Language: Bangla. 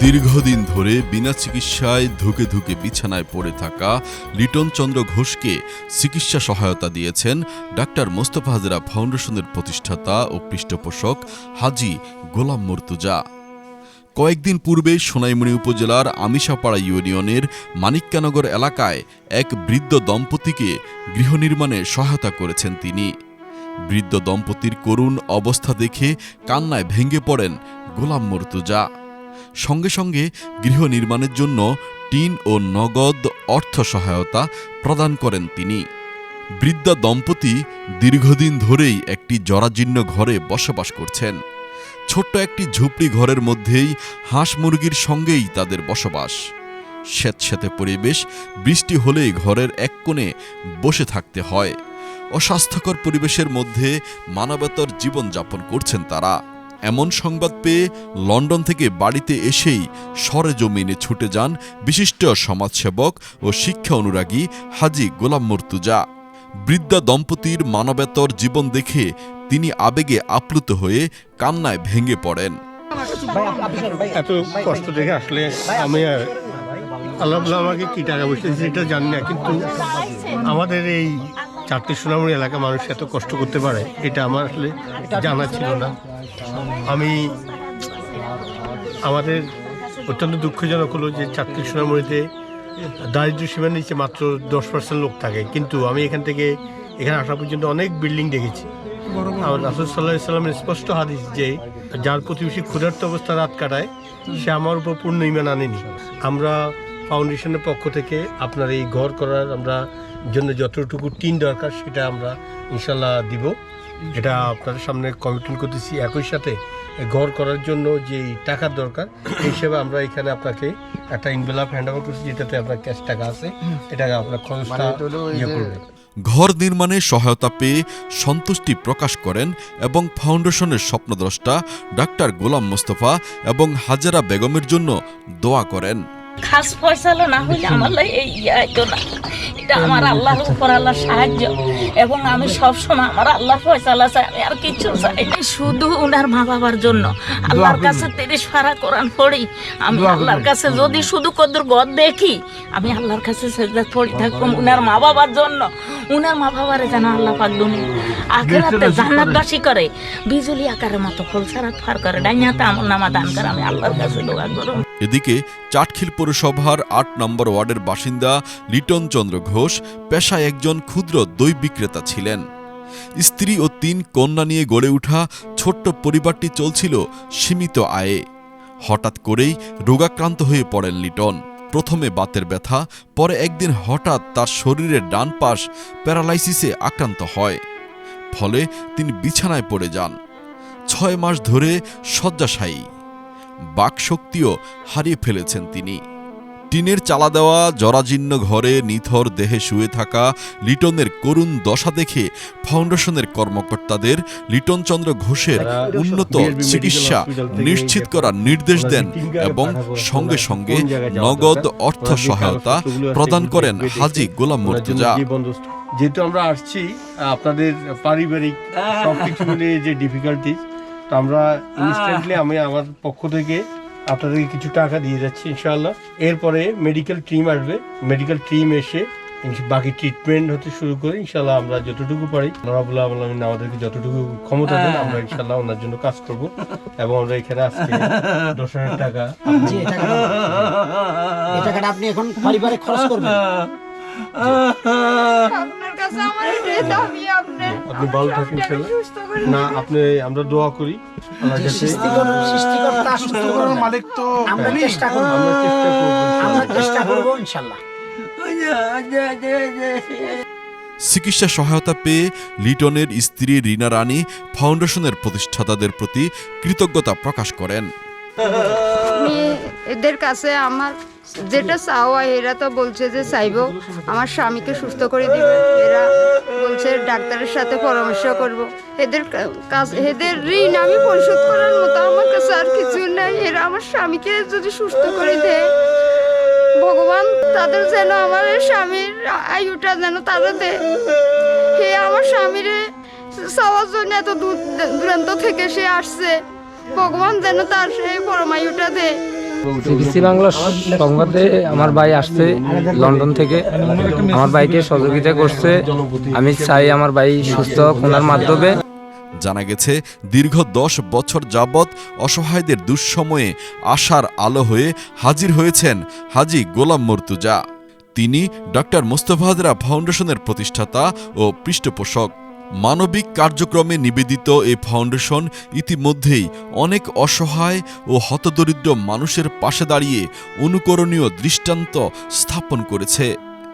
দীর্ঘদিন ধরে বিনা চিকিৎসায় ধুকে ধুকে বিছানায় পড়ে থাকা লিটন চন্দ্র ঘোষকে চিকিৎসা সহায়তা দিয়েছেন ডাক্তার মোস্তফা হাজরা ফাউন্ডেশনের প্রতিষ্ঠাতা ও পৃষ্ঠপোষক হাজি গোলাম মর্তুজা। কয়েকদিন পূর্বে সোনাইমণি উপজেলার আমিষাপাড়া ইউনিয়নের মানিক্যানগর এলাকায় এক বৃদ্ধ দম্পতিকে গৃহ নির্মাণে সহায়তা করেছেন তিনি। বৃদ্ধ দম্পতির করুণ অবস্থা দেখে কান্নায় ভেঙে পড়েন গোলাম মর্তুজা। সঙ্গে সঙ্গে গৃহ নির্মাণের জন্য টিন ও নগদ অর্থ সহায়তা প্রদান করেন তিনি। বৃদ্ধা দম্পতি দীর্ঘদিন ধরেই একটি জরাজীর্ণ ঘরে বসবাস করছেন। ছোট্ট একটি ঝুপড়ি ঘরের মধ্যেই হাঁস মুরগির সঙ্গেই তাদের বসবাস। স্যাঁতস্যাঁতে পরিবেশ, বৃষ্টি হলেই ঘরের এক কোণে বসে থাকতে হয়। অস্বাস্থ্যকর পরিবেশের মধ্যে মানবতর জীবনযাপন করছেন তারা। এমন সংবাদ পেয়ে লন্ডন থেকে বাড়িতে এসেই সরেজমিনে ছুটে যান বিশিষ্ট সমাজসেবক ও শিক্ষা অনুরাগী হাজি গোলাম মর্তুজা। বৃদ্ধা দম্পতির মানবেতর জীবন দেখে তিনি আবেগে আপ্লুত হয়ে কান্নায় ভেঙে পড়েন। এত কষ্ট দেখে আসলে আমি আল্লাহ আমাকে কি টাকা দিচ্ছে এটা জানি না, কিন্তু আমাদের এই চারটি সোনামুড়ি এলাকা মানুষ এত কষ্ট করতে পারে, এটা আমার আসলে জানা ছিল না। আমি আমাদের অত্যন্ত দুঃখজনক হলো যে চারটি সোনামুড়িতে দারিদ্র সীমার নিচে মাত্র দশ পার্সেন্ট লোক থাকে। কিন্তু আমি এখান থেকে এখানে আসা পর্যন্ত অনেক বিল্ডিং দেখেছি। আমার রাসুল সাল্লামের স্পষ্ট হাদিস যে যার প্রতিবেশী ক্ষুধার্ত অবস্থা রাত কাটায়, সে আমার উপর পূর্ণ ইমান আনেনি। আমরা ফাউন্ডেশনের পক্ষ থেকে আপনার এই ঘর করার আমরা জন্য যতটুকু টিন দরকার সেটা আমরা ইনশাল্লাহ দিব। এটা আপনাদের সামনে কমিটমেন্ট করতেছি। একই সাথে ঘর করার জন্য যে টাকার দরকার এই হিসেবে আমরা এখানে আপনাকে একটা ইনভেলাপ হ্যান্ড ওভার করছি যেটাতে আপনার ক্যাশ টাকা আছে। এটা আপনার খরচটা ইয়ে করবেন ঘর নির্মাণে সহায়তা পেয়ে সন্তুষ্টি প্রকাশ করেন এবং ফাউন্ডেশনের স্বপ্নদ্রষ্টা ডাক্তার গোলাম মোস্তফা এবং হাজারা বেগমের জন্য দোয়া করেন। খাস ফয়সালা না হইলে আমার লাই এই ইয়ে হইতো না। এটা আমার আল্লাহর উপর আল্লাহর সাহায্য। এবং আমি সব সময় আমার আল্লাহ ফয়সালা চাই আমি আর কিছু চাই। শুধু ওনার মা বাবার জন্য। আল্লাহর কাছে তিরিশ ফারা কোরআন পড়ি। আমি আল্লাহর কাছে যদি শুধু কদর গদ দেখি আমি আল্লাহর কাছে সেজদা পড়ি থাকব উনার মা বাবার জন্য। উনার মা বাবারে যেন আল্লাহ পাক দুনি আখেরাতে জান্নাতবাসী করে বিজুলি আকারের মতো ফুলসারাত ফার করে ডাইনাতে আমল নামা দান করে আমি আল্লাহর কাছে দোয়া করব এদিকে চাটখিল পৌরসভার আট নম্বর ওয়ার্ডের বাসিন্দা লিটন চন্দ্র ঘোষ পেশায় একজন ক্ষুদ্র দই বিক্রেতা ছিলেন। স্ত্রী ও তিন কন্যা নিয়ে গড়ে ওঠা ছোট্ট পরিবারটি চলছিল সীমিত আয়ে। হঠাৎ করেই রোগাক্রান্ত হয়ে পড়েন লিটন। প্রথমে বাতের ব্যথা, পরে একদিন হঠাৎ তার শরীরের ডান পাশ প্যারালাইসিসে আক্রান্ত হয়। ফলে তিনি বিছানায় পড়ে যান। ছয় মাস ধরে শয্যাশায়ী। বাকশক্তিও হারিয়ে ফেলেছেন তিনি। টিনের চালা দেওয়া জরাজীর্ণ ঘরে নিথর দেহে শুয়ে থাকা লিটনের করুণ দশা দেখে ফাউন্ডেশনের কর্মকর্তাদের লিটন চন্দ্র ঘোষের উন্নত চিকিৎসা নিশ্চিত করার নির্দেশ দেন এবং সঙ্গে সঙ্গে নগদ অর্থ সহায়তা প্রদান করেন হাজি গোলাম মর্তুজা। যেহেতু আমরা আসছি আপনাদের পারিবারিক সবকিছু মিলিয়ে যে ডিফিকাল্টি তো আমরা ইনস্ট্যান্টলি আমি আমার পক্ষ থেকে আপনাদেরকে কিছু টাকা দিয়ে যাচ্ছি ইনশাআল্লাহ। এরপরে মেডিকেল টিম আসবে। মেডিকেল টিম এসে বাকি ট্রিটমেন্ট হতে শুরু করে ইনশাআল্লাহ আমরা যতটুকু পারি নরাবুল্লাহ আলমিন আমাদেরকে যতটুকু ক্ষমতা দেন আমরা ইনশাআল্লাহ ওনার জন্য কাজ করব এবং আমরা এখানে আজকে দশ হাজার টাকা এই টাকাটা আপনি এখন খরচ করবেন। আপনার কাছে আমার আপনি ভালো থাকেন ইনশাআল্লাহ না আপনি আমরা দোয়া করি আল্লাহ যাতে সৃষ্টিকর্তা সুস্থ করার মালিক তো আমরা চেষ্টা করব আমরা চেষ্টা করব আমরা চেষ্টা করব ইনশাআল্লাহ চিকিৎসা সহায়তা পেয়ে লিটনের স্ত্রী রিনা রানী ফাউন্ডেশনের প্রতিষ্ঠাতাদের প্রতি কৃতজ্ঞতা প্রকাশ করেন। এদের কাছে আমার যেটা চাওয়া, এরা তো বলছে যে চাইব আমার স্বামীকে সুস্থ করে দিবে। এরা বলছে ডাক্তারের সাথে পরামর্শ করব। এদের কা- কাজ, এদের ঋণ আমি পরিশোধ করার মতো আমার কাছে আর কিছু নাই। এরা আমার স্বামীকে যদি সুস্থ করে দেয়, ভগবান তাদের যেন আমার স্বামীর আয়ুটা যেন তারা দেয়। হে আমার স্বামীরে চাওয়ার জন্য এত দূর দূরান্ত থেকে সে আসছে, ভগবান যেন তার সেই পরমায়ুটা দেয়। বিবিসি বাংলা সংবাদে আমার ভাই আসছে লন্ডন থেকে। আমার ভাইকে সহযোগিতা করছে। আমি চাই আমার ভাই সুস্থ ওনার মাধ্যমে। জানা গেছে, দীর্ঘ দশ বছর যাবৎ অসহায়দের দুঃসময়ে আশার আলো হয়ে হাজির হয়েছেন হাজি গোলাম মর্তুজা। তিনি ডক্টর মোস্তফা হাজরা ফাউন্ডেশনের প্রতিষ্ঠাতা ও পৃষ্ঠপোষক। মানবিক কার্যক্রমে নিবেদিত এ ফাউন্ডেশন ইতিমধ্যেই অনেক অসহায় ও হতদরিদ্র মানুষের পাশে দাঁড়িয়ে অনুকরণীয় দৃষ্টান্ত স্থাপন করেছে।